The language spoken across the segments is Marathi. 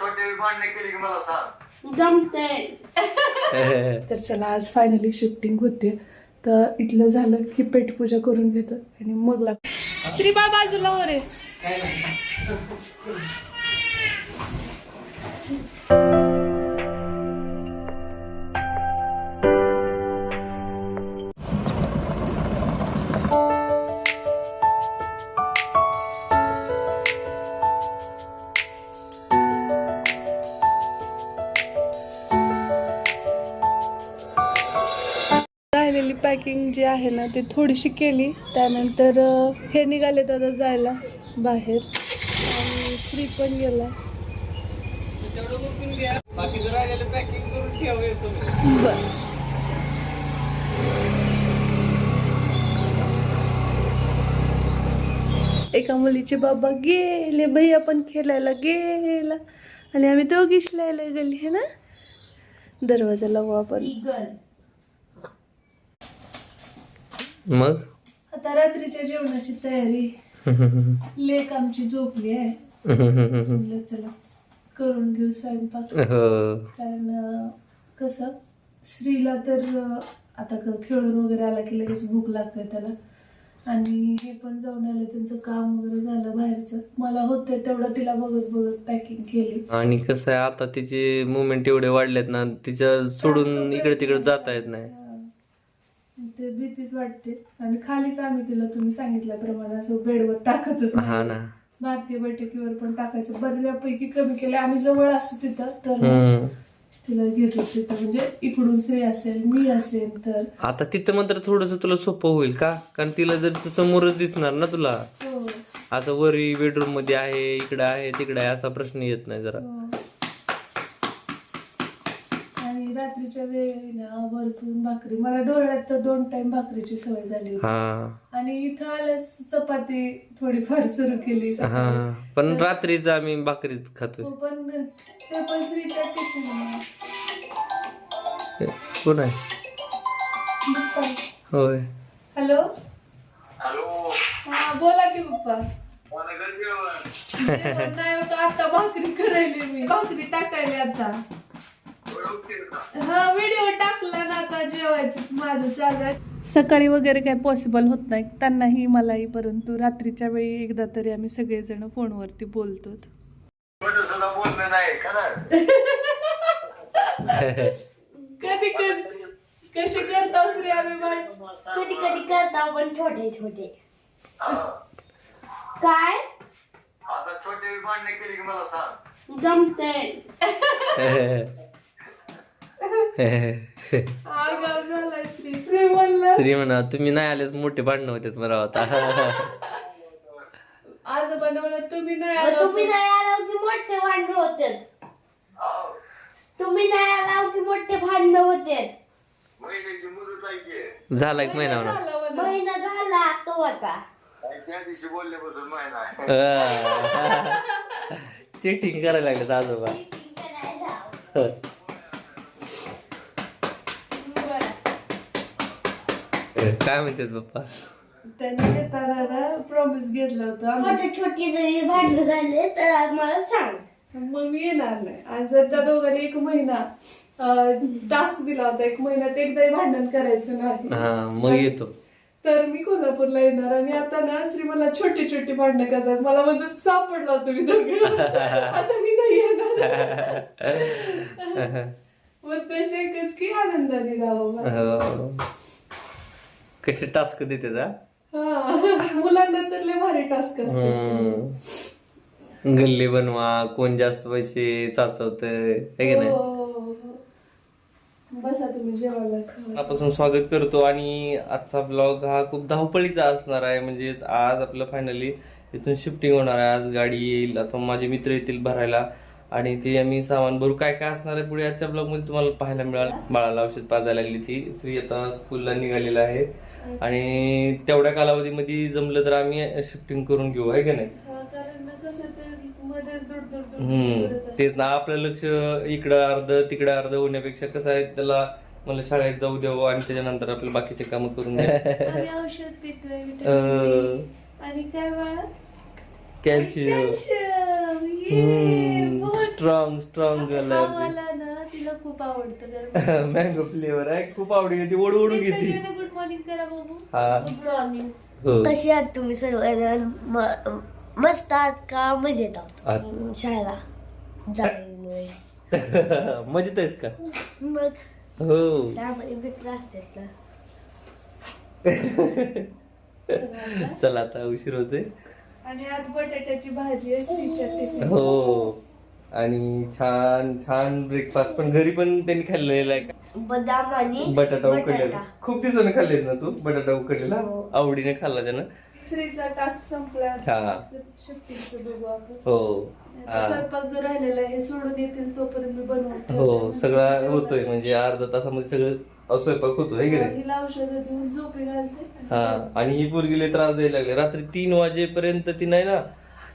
छोटे भांडणे केली की मला सांग. जमतंय. तर चला आज फायनली शिफ्टिंग होते. तर इथलं झालं की पेटपूजा करून घेतो आणि मग लाग श्रीबाळ बाजूला वर राहिलेली पॅकिंग जी आहे ना ती थोडीशी केली. त्यानंतर हे निघाले दादा जायला बाहेर. आणि श्री पण गेला. बर. एका मुलीचे बाबा गेले भैया पण खेळायला गेला. आणि आम्ही दोघी शिलायला गेली है ना? दरवाजा लावू आपण. इगल. मग? आता रात्रीच्या जेवणाची तयारी. लेक आमची झोपली आहे. म्हणलं चला करून घेऊ स्वयंपाक. हो. कारण अं, कसं स्त्रीला तर अं, आता क- खेळून वगैरे आला की लगेच भूक लागते त्याला. आणि हे पण जाऊन आले त्यांचं काम वगैरे झालं बाहेरचं. मला होतं तेवढं तिला बघत बघत पॅकिंग केली. आणि कसं आहे आता तिचे मुवमेंट एवढे वाढलेत ना तिच्या सोडून इकडे तिकडे जाता येत नाही. ते भीतीच वाटते. आणि खालीच आम्ही तिला तुम्ही सांगितल्याप्रमाणे असं बेडवर टाकतच हा नाही ना. भारतीय बैठकीवर पण टाकायचं. बऱ्यापैकी कमी केलं. आम्ही जवळ असतो तिथं तर हम्म. तिला घेतो तिथं. म्हणजे इकडून स्त्री असेल मी असेल तर आता तिथं मात्र थोडस तुला सोपं होईल का? कारण तिला जर समोरच दिसणार ना तुला. हो. असं वरी बेडरूममध्ये आहे इकडे आहे तिकडे आहे असा प्रश्न येत नाही जरा. हो. आणि रात्रीच्या वेळी ना वरचून भाकरी मला डोळ्यात तर दोन टाइम भाकरीची सवय झाली होती हा आणि इथं आल्यास चपाती थोडीफार सुरू केली हा. पण रात्रीच आम्ही भाकरीच खातोय हो, पण ते पण टिफिन कोण आहे होय हॅलो हॅलो हा बोला की पप्पा मला जेवण. नाही होत आता भाकरी करायली मी भाकरी टाकायली आता? हा व्हिडिओ टाकला ना आता जेवायचं. माझं चालू सकाळी वगैरे काय पॉसिबल होत नाही. त्यांनाही मलाही परंतु रात्रीच्या वेळी एकदा तरी आम्ही सगळेजण फोनवरती बोलतो बोलणं नाही कधी कधी कशी करता श्री आम्ही कधी कधी करतो आपण छोटे छोटे. काय? आता छोटे भांडणे केली की मला सांग. झालाय श्री म्हणा तुम्ही नाही आलेच मोठे भांडणं होते मला आता. आजोबा म्हणलं तुम्ही नाही आला तुम्ही नाही आलो की मोठे भांडण होते हा. तुम्ही नाही आला की मोठे भांडण होते झाला एक महिना म्हणा. महिना झाला तोवाचा त्या दिवशी बोलल्यापासून महिना आहे चिटिंग करायला. लागले आजोबा काय म्हणतात पप्पा? त्यांनी घेताना ना प्रॉमिस घेतलं होतं. आम्ही छोटे छोटे जरी भांडण झाले तर आज मला सांग. मग मी येणार नाही. आणि जर त्या दोघांनी एक महिना टास्क दिला होता एक महिन्यात एकदाही भांडण करायचं नाही. हा मग येतो. तर मी कोल्हापूरला येणार आणि आता ना श्री मला छोटी छोटी भांडणं करतात. मला म्हणतात सापडला होतो मी दोघे. आता मी नाही येणार. मग तसे एकच की आनंदाने राहावं. हो. कसे टास्क देते हा मुलांना तर लय भारी टास्क. गल्ली बनवा कोण जास्त पैसे साचवत आहे की नाही? हो. बसा तुम्ही जेवायला खा. पासून स्वागत करतो आणि आजचा ब्लॉग हा खूप धावपळीचा असणार आहे. म्हणजेच आज आपलं फायनली इथून शिफ्टिंग होणार आहे. आज गाडी येईल आता माझे मित्र येतील भरायला. आणि ते आम्ही सामान भरू. काय काय असणार आहे पुढे आजच्या ब्लॉगमध्ये तुम्हाला पाहायला मिळाल? बाळाला औषध पाजायला लागली ती. स्त्री आता स्कूलला निघालेला आहे. आणि तेवढ्या कालावधीमध्ये जमलं तर आम्ही शिफ्टिंग करून घेऊ आहे की नाही? हा, हम्म. तेच ना आपलं लक्ष इकडं अर्ध तिकडं अर्ध होण्यापेक्षा कसं आहे त्याला मला शाळेत जाऊ द्यावं आणि त्याच्यानंतर आपलं बाकीचे कामं करून कॅल्शियम. स्ट्रॉंग स्ट्रॉंग खूप आवडतं गरम मँगो फ्लेवर आहे खूप आवडीने ती ओढ ओढून घेते. गुड मॉर्निंग करा बाबू. हा. गुड मॉर्निंग हो. कशी आहात तुम्ही सर्वजण? म- मस्त आहात का? मजेत आहोत. हम्म, शाळेला मजेत आहेस का? मग हो. त्यामध्ये मित्र असतात ना चला आता उशीर होते आणि आज बटाट्याची भाजी आहे टिफिन हो. आणि छान छान ब्रेकफास्ट पण घरी पण त्यांनी खाल्लेला आहे का? बदाम आणि बटाटा उकडलेला. खूप दिवसाने खाल्लेस ना तू बटाटा उकडलेला? हो. आवडीने खाल्ला त्यानं. श्रीचा टास्क संपला. हा. शिफ्टिंगचं बघू आपण. हो. स्वयंपाक जो राहिलेला आहे हे सोडून येतील तोपर्यंत मी बनवून ठेवते. हो म्हणजे सगळा जेवणाचं- होतोय. म्हणजे अर्धा तासामध्ये सगळं स्वयंपाक होतो हे की नाही? हिला औषधं देऊन झोपी घालते. हा. आणि ही पोरगीला त्रास द्यायला लागले. रात्री तीन वाजेपर्यंत ती नाही ना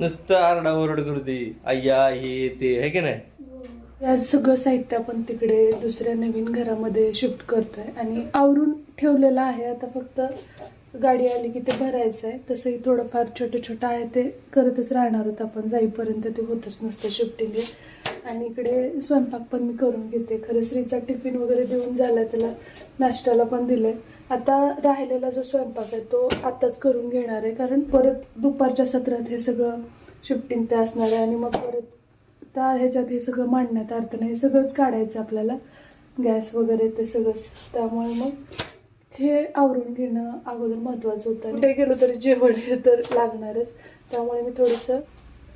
नुसतं आरडाओरड करते. आय्या हे ते. आहे की नाही? हो. आज सगळं साहित्य आपण तिकडे दुसऱ्या नवीन घरामध्ये शिफ्ट करतोय. आणि आवरून ठेवलेलं आहे. आता फक्त गाडी आली की ते भरायचं आहे. तसंही थोडंफार छोटं छोटं आहे ते करतच राहणार होतं आपण. जाईपर्यंत ते होतच नसतं शिफ्टिंग. आणि इकडे स्वयंपाक पण मी करून घेते. खरं श्रीचा टिफिन वगैरे देऊन झाला त्याला नाश्त्याला पण दिलंय. आता राहिलेला जो स्वयंपाक आहे तो आत्ताच करून घेणार आहे कारण परत दुपारच्या सत्रात हे सगळं शिफ्टिंग ते असणार आहे आणि मग परत त्या ह्याच्यात हे सगळं मांडण्यात अर्थ नाही. हे सगळंच काढायचं आपल्याला. गॅस वगैरे ते सगळंच. त्यामुळे मग हे आवरून घेणं अगोदर महत्त्वाचं होतं. कुठे गेलो तरी जेवण हे तर लागणारच. त्यामुळे मी थोडंसं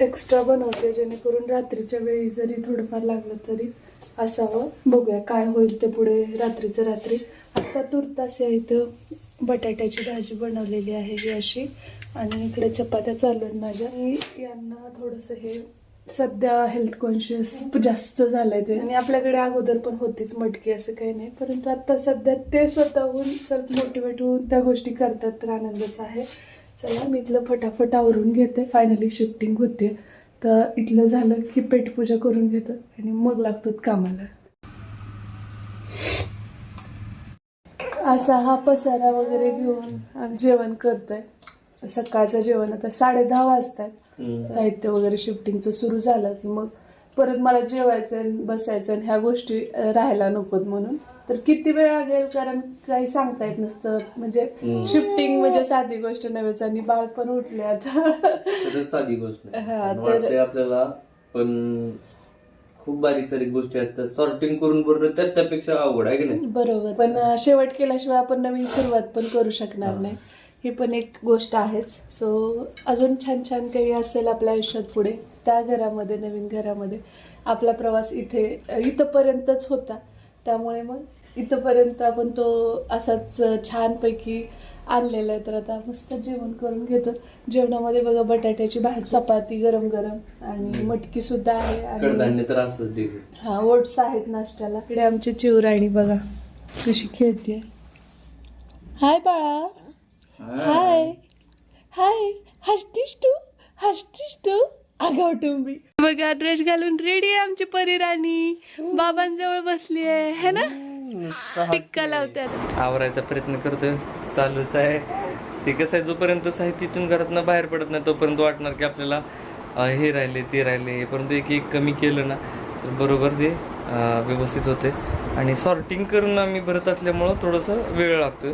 एक्स्ट्रा बनवते जेणेकरून रात्रीच्या वेळी जरी थोडंफार लागलं तरी असावं. बघूया काय होईल ते पुढे रात्रीचं रात्री. आत्ता तुर्तास या इथं बटाट्याची भाजी बनवलेली आहे ही अशी. आणि इकडे चपात्या चालू आहेत माझ्या. यांना थोडंसं हे सध्या हेल्थ कॉन्शियस जास्त झालंय ते. आणि आपल्याकडे अगोदर पण होतीच मटकी असं काही नाही. परंतु आता सध्या ते स्वतःहून सेल्फ मोटिवेट होऊन त्या गोष्टी करतात तर आनंदच आहे. चला मी इथलं फटाफट आवरून घेते. फायनली शिफ्टिंग होते. तर इथलं झालं की पेटपूजा करून घेतो. आणि मग लागतो कामाला. असा हा पसारा वगैरे घेऊन आम्ही जेवण करतोय. सकाळचं जेवण आता साडे दहा वाजतात साहित्य वगैरे शिफ्टिंगचं सुरू झालं की मग परत मला जेवायचं बसायचं आणि ह्या गोष्टी राहायला नकोत म्हणून. तर किती वेळ लागेल? कारण काही सांगता येत नसतं. म्हणजे शिफ्टिंग म्हणजे साधी गोष्ट नव्हेच आणि बाळ पण उठले आता. साधी गोष्ट. नाही हा, तर- आपल्याला पण खूप बारीक सारीक गोष्टी आहेत. तर सॉर्टिंग करून बरोबर त्यात त्यापेक्षा अवघड आहे की नाही? बरोबर. पण अं, शेवट केल्याशिवाय आपण नवीन सुरुवात पण करू शकणार नाही. ही. पण एक गोष्ट आहेच. सो अजून छान छान काही असेल आपल्या आयुष्यात पुढे त्या घरामध्ये नवीन घरामध्ये. आपला प्रवास इथे इथंपर्यंतच होता. त्यामुळे मग इथंपर्यंत आपण तो असाच छानपैकी आणलेला आहे तर आता मस्त जेवण करून घेतो. जेवणामध्ये बघा बटाट्याची भाजी चपाती गरम गरम आणि मटकी सुद्धा आहे आणि कडधान्य तर असतंच हा ओट्स आहेत नाश्त्याला. इकडे आमची चिवराणी बघा कशी खेळते हाय बाळा. हाय. हाय. हसतीस तू? हसतीस तू? आगाव टुंबी. बघा ड्रेस घालून रेडी आहे आमची परिराणी. बाबांजवळ बसली आहे है ना? टिक्का लावतात. आवरायचा प्रयत्न करतोय. चालूच आहे. ते कसं आहे जोपर्यंत साहित्यातून घरातनं बाहेर पडत नाही तोपर्यंत वाटणार की आपल्याला हे राहिले ते राहिले. परंतु एक एक कमी केलं ना तर बरोबर ते व्यवस्थित होते. आणि सॉर्टिंग करून आम्ही भरत असल्यामुळं थोडंसं वेळ लागतो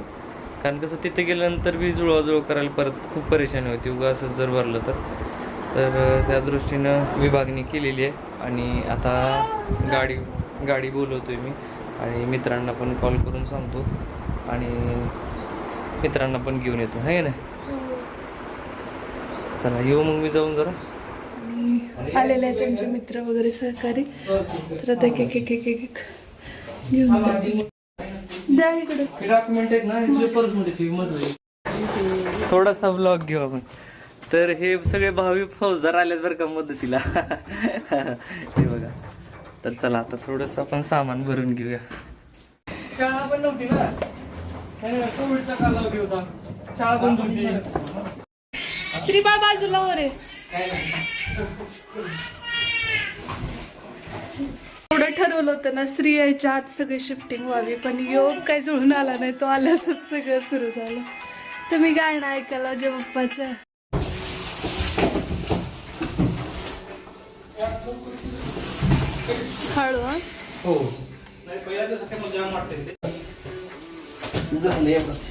कारण कसं तिथे गेल्यानंतर बी जुळवाजुळव करायला परत खूप परेशानी होती. उगा असंच जर भरलं तर. तर त्या दृष्टीनं विभागणी केलेली आहे. आणि आता गाडी गाडी बोलवतो आहे मी. आणि मित्रांना पण कॉल करून सांगतो. आणि मित्रांना पण घेऊन येतो आहे ना चला येऊ मग मी जाऊन जरा. आलेले आहेत त्यांचे मित्र वगैरे सहकारी. तर आता एक एक एक एक एक घेऊन जाते द्या इकडे. डॉक्युमेंट आहेत ना पर्समध्ये ठेवी मधलं थोडासा ब्लॉग घेऊ आपण. तर हे सगळे भावी फौजदार आलेत बरं का मदतीला. हे बघा. तर चला आता थोडस आपण सामान भरून घेऊया. शाळा पण नव्हती ना? कोविडचा कालावधी होता. शाळा बंद होती. श्रीबाळ बाजूला हो रे. एवढं ठरवलं होतं ना स्त्री यायच्या आत सगळी शिफ्टिंग व्हावी पण योग काही जुळून आला नाही तो आल्यासच सगळं सुरू झालं. तुम्ही गाणं ऐकायला जे पप्पाचं. हळू हं? झालं. एवढंच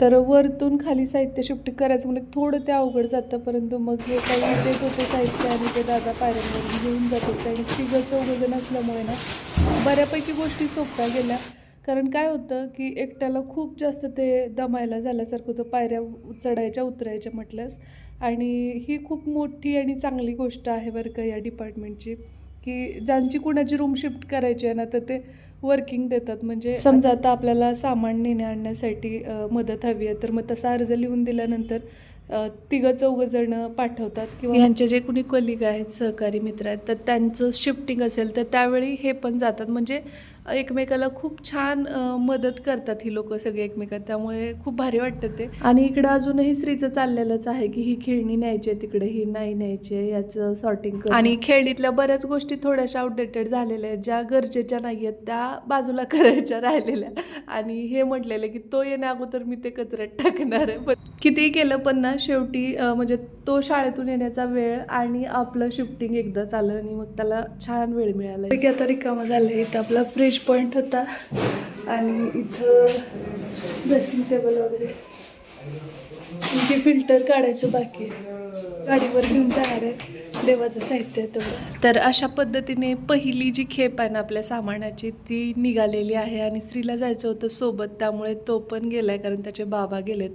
तर वरतून खाली साहित्य शिफ्ट करायचं म्हणजे थोडं ते अवघड जातं परंतु मग हे काही देत होते साहित्य आणि ते दादा पायऱ्यांवर घेऊन जात होते. आणि तिघं चौघं असल्यामुळे ना बऱ्यापैकी गोष्टी सोप्या गेल्या. कारण काय होतं की एकट्याला खूप जास्त ते दमायला झाल्यासारखं होतं. पायऱ्या चढायच्या उतरायच्या म्हटल्यास. आणि ही खूप मोठी आणि चांगली गोष्ट आहे बरं का या डिपार्टमेंटची की ज्यांची कुणाची रूम शिफ्ट करायची आहे ना तर ते वर्किंग देतात. म्हणजे समजा आता आपल्याला सामान नेण्या आणण्यासाठी मदत हवी आहे तर मग तसा अर्ज लिहून दिल्यानंतर तिघं चौघं जण पाठवतात किंवा यांचे जे कुणी कलिग आहेत सहकारी मित्र आहेत तर त्यांचं शिफ्टिंग असेल तर त्यावेळी हे पण जातात. म्हणजे एकमेकाला खूप छान मदत करतात ही लोक सगळे एकमेकात. त्यामुळे खूप भारी वाटतं ते. आणि इकडं अजूनही स्त्रीचं चाललेलंच आहे की ही खेळणी न्यायची आहे तिकडे ही नाही न्यायची आहे याचं सॉर्टिंग आणि खेळणीतल्या बऱ्याच गोष्टी थोड्याशा आउटडेटेड झालेल्या आहेत ज्या गरजेच्या नाही आहेत त्या बाजूला करायच्या राहिलेल्या. आणि हे म्हटलेलं की तो येण्या अगोदर मी ते कचऱ्यात टाकणार आहे. पण कितीही केलं पण ना शेवटी म्हणजे तो शाळेतून येण्याचा वेळ आणि आपलं शिफ्टिंग एकदा आलं आणि मग त्याला छान वेळ मिळाला. की आता रिकामा झालं इथं आपला फ्रीज पॉईंट होता. आणि इथं ड्रेसिंग टेबल वगैरे. म्हणजे इथे फिल्टर काढायचं बाकी गाडीवर घेऊन जाणार आहे. देवाचं साहित्य तेवढं. तर अशा पद्धतीने पहिली जी खेप आहे ना आपल्या सामानाची ती निघालेली आहे आणि स्त्रीला जायचं होतं सोबत. त्यामुळे तो पण गेलाय कारण त्याचे बाबा गेलेत.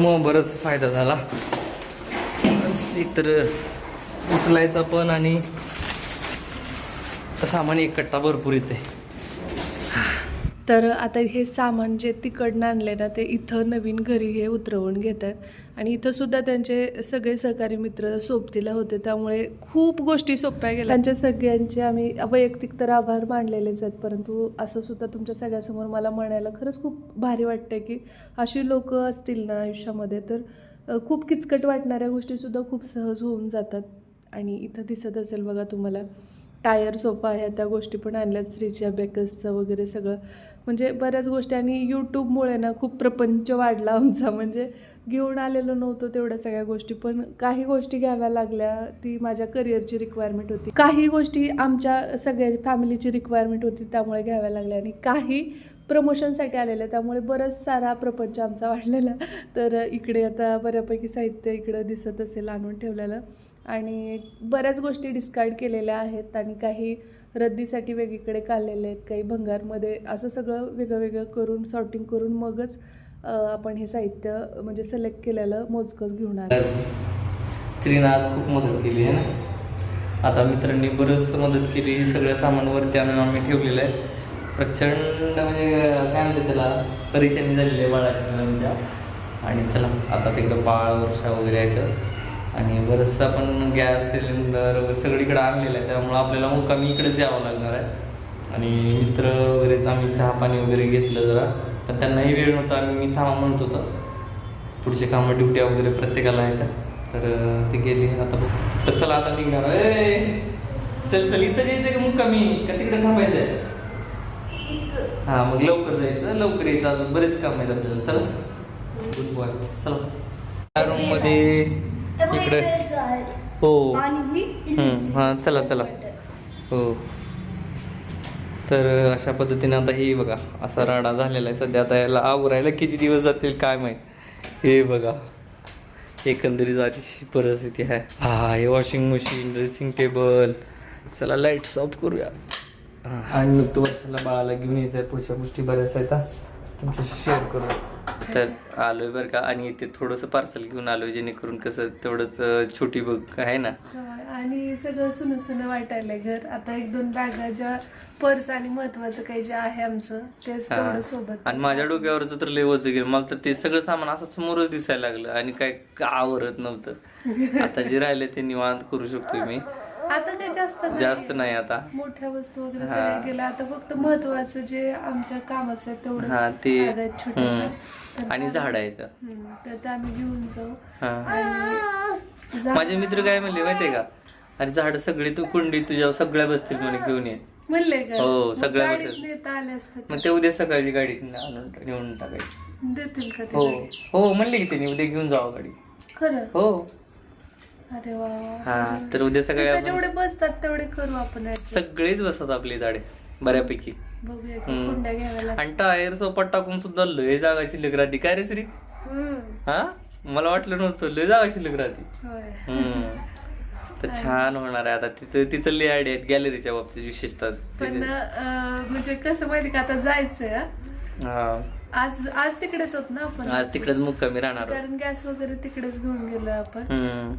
मग बरंच फायदा झाला. एकतर उचलायचा पण आणि सामान एकट्टा भरपूर येते तर आता हे सामान जे तिकडनं आणले ना ते इथं नवीन घरी हे उतरवून घेत आहेत आणि इथंसुद्धा त्यांचे सगळे सहकारी मित्र सोबतीला होते त्यामुळे खूप गोष्टी सोप्या गेल्या. त्यांच्या सगळ्यांचे आम्ही वैयक्तिक तर आभार मानलेलेच आहेत परंतु असं सुद्धा तुमच्या सगळ्यासमोर मला म्हणायला खरंच खूप भारी वाटतं की अशी लोक असतील ना आयुष्यामध्ये तर खूप किचकट वाटणाऱ्या गोष्टीसुद्धा खूप सहज होऊन जातात. आणि इथं दिसत असेल बघा तुम्हाला टायर सोफा ह्या त्या गोष्टी पण आणल्यात. श्रीच्या बेकर्सचं वगैरे सगळं. म्हणजे बऱ्याच गोष्टी आणि यूट्यूबमुळे ना खूप प्रपंच वाढला आमचा. म्हणजे घेऊन आलेलो नव्हतो तेवढ्या सगळ्या गोष्टी. पण काही गोष्टी घ्याव्या लागल्या ती माझ्या करिअरची रिक्वायरमेंट होती. काही गोष्टी आमच्या सगळ्या फॅमिलीची रिक्वायरमेंट होती त्यामुळे घ्याव्या लागल्या. आणि काही प्रमोशनसाठी आलेल्या त्यामुळे बरंच सारा प्रपंच आमचा वाढलेला. तर इकडे आता बऱ्यापैकी साहित्य इकडं दिसत असेल आणून ठेवलेलं. आणि बऱ्याच गोष्टी डिस्कार्ड केलेल्या आहेत. आणि काही रद्दीसाठी वेगळीकडे काढलेले आहेत. काही भंगारमध्ये असं सगळं वेगळं वेगळं करून सॉर्टिंग करून मगच आपण हे साहित्य म्हणजे सिलेक्ट केलेलं मोजकंच घेऊन आलं. स्त्रीनं आज खूप मदत केली आहे ना? आता मित्रांनी बरंच मदत केली. सगळं सामानवरती आणून आम्ही ठेवलेलं आहे. प्रचंड म्हणजे काय म्हणते त्याला? परेशानी झालेली आहे बाळाच्या मुलांच्या. आणि चला आता तिकडं बाळ वर्षा वगैरे आहेत. आणि बरंचसं आपण गॅस सिलेंडर वगैरे सगळीकडे आणलेलं आहे. त्यामुळं आपल्याला मुक्कामी इकडेच यावं लागणार आहे. आणि मित्र वगैरे तर आम्ही चहा पाणी वगैरे घेतलं जरा. तर त्यांनाही वेळ नव्हता आम्ही मी थांबा म्हणत होतो. पुढचे कामं ड्युट्या वगैरे प्रत्येकाला आहेत. तर ते गेले. आता बघ. तर चला आता निघणार ए, चल चल. इथं यायचं का मुक्कामी? का तिकडे थांबायचं आहे हा मग लवकर जायचं. लवकर यायचं. अजून बरेच काम आहेत आपल्याला. चला. गुड बॉय चला. त्या रूममध्ये इकडे. हो. हम्म, हा चला चला. हो. तर अशा पद्धतीने आता हे बघा असा राडा झालेला आहे सध्या. आता याला आवरायला किती दिवस जातील काय माहीत. हे बघा एकंदरीत अशी परिस्थिती आहे. हा हे वॉशिंग मशीन ड्रेसिंग टेबल चला लाईट्स ऑफ करूया. हा, आणि मग तो वर्षाला बाळाला घेऊन यायचं आहे पुढच्या गोष्टी बऱ्याच आहेत. तुमच्याशी शेअर करू तर आलोय बरं का. आणि इथे थोडंसं पार्सल घेऊन आलोय जेणेकरून कसं तेवढंच छोटी बघ आहे ना? आणि सगळं सुन सुन वाटायलंय घर. आता एक दोन बॅगा ज्या पर्स आणि महत्वाचं काही जे आहे आमचं तेच. तेवढं सोबत. आणि माझ्या डोक्यावरच तर लय वज गेलं. मला तर ते सगळं सामान असं समोरच दिसायला लागलं आणि काय आवरत नव्हतं. आता जे राहिले ते निवांत करू शकतोय मी. आता काही जास्त नाही. जास्त नाही आता. मोठ्या वस्तू वगैरे. सगळ्या गेल्या. आता फक्त महत्वाचं जे आमच्या कामाचं आहे तेवढं हा ते. आणि झाड हम्म, तर ते आम्ही घेऊन जाऊ. माझे मित्र काय म्हणले माहितीये का? अरे झाड सगळी तू कुंडी तुझ्या सगळ्या बसतील म्हणे घेऊन ये. म्हणले का? हो, सगळ्या असतात. मग ते उद्या सकाळी गाडीत आणून नेऊन टाकायची. देतील का हो? हो म्हणले की त्यांनी उद्या घेऊन जावं गाडी खरं? हो. अरे वा. हा तर उद्या सकाळी तिथं आपण जेवढे बसतात तेवढे करू आपण adjust. सगळेच बसतात आपली झाडे बऱ्यापैकी. बघूया की हम्म. कुंड्या घ्याव्या लागतील आणि टायर सोपट टाकून सुद्धा लय जागा शिल्लक राहते. काय रे श्री? हा? मला वाटलं नव्हतं. लय जागा शिल्लक राहते. होय. हम्म. तर छान होणार आहे आता. तिथं तिथं लय आयडिया आहेत. गॅलरीच्या बाबतीत विशेषतः. पण अं, म्हणजे कसं माहिती का? आता जायचंय हा? हा. आज आज तिकडेच होत ना आपण? आज तिकडेच मुक्कामी राहणार आहोत. कारण गॅस वगैरे तिकडेच घेऊन गेलो आपण.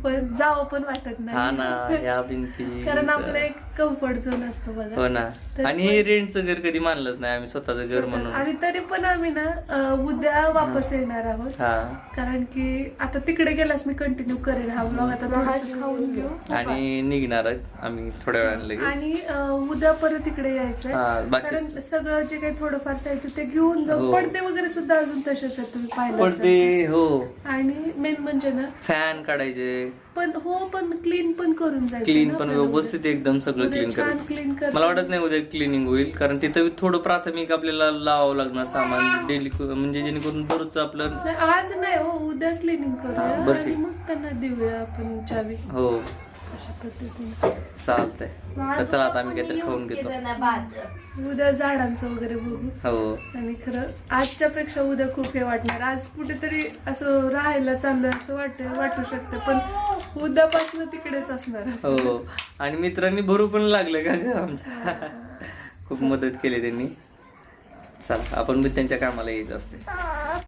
पण जावं पण वाटत हा नाही ना या भिंती. कारण आपलं एक कम्फर्ट झोन असतो बघा. हो ना. तर आणि हे रेंटचं घर कधी मानलंच नाही आम्ही स्वतःचं घर म्हणून. आणि तरी पण आम्ही ना अं, उद्या वापस येणार आहोत. हा. कारण की आता तिकडे गेलास मी कंटिन्यू करेन हा ब्लॉग आता थोडंसं खाऊन घेऊ. आणि निघणार आहेत आम्ही थोड्या वेळाने लगेच. आणि अं, उद्या परत इकडे यायचंय. हा, बाकी- कारण सगळं जे काही थोडंफार साहित्य ते घेऊन जाऊ. हो. पडदे वगैरे सुद्धा अजून तसेच आहेत तुम्ही पाहिलं पण असेल. ते हो. आणि मेन म्हणजे ना फॅन काढायचे. पण हो पण क्लीन पण करून जायचं क्लीन ना पण आपल्याला व्यवस्थित एकदम सगळं उद्या क्लीन छान करायचं क्लीन कर मला वाटत नाही उद्या क्लिनिंग होईल कारण तिथं थोडं प्राथमिक आपल्याला लावावं लागणार सामान डेली म्हणजे जेणेकरून दररोज आपलं नाही, आज नाही हो उद्या क्लिनिंग करूया बरं आणि ठीक. मग त्यांना देऊया आपण चावी. हो. अशा पद्धतीने. चालतंय. तर चला आता आम्ही काहीतरी खाऊन घेतो. उद्या झाडांचं वगैरे बघू. हो. आणि खरं आजच्या पेक्षा उद्या खूप हे वाटणार. आज कुठेतरी असं राहायला चाललंय असं वाट वाटू शकतं. पण उद्यापासून तिकडेच असणार. हो. आणि मित्रांनी भरू पण लागलं का ग आमच्या? खूप मदत केली त्यांनी. चला आपण बी त्यांच्या कामाला यायचं असते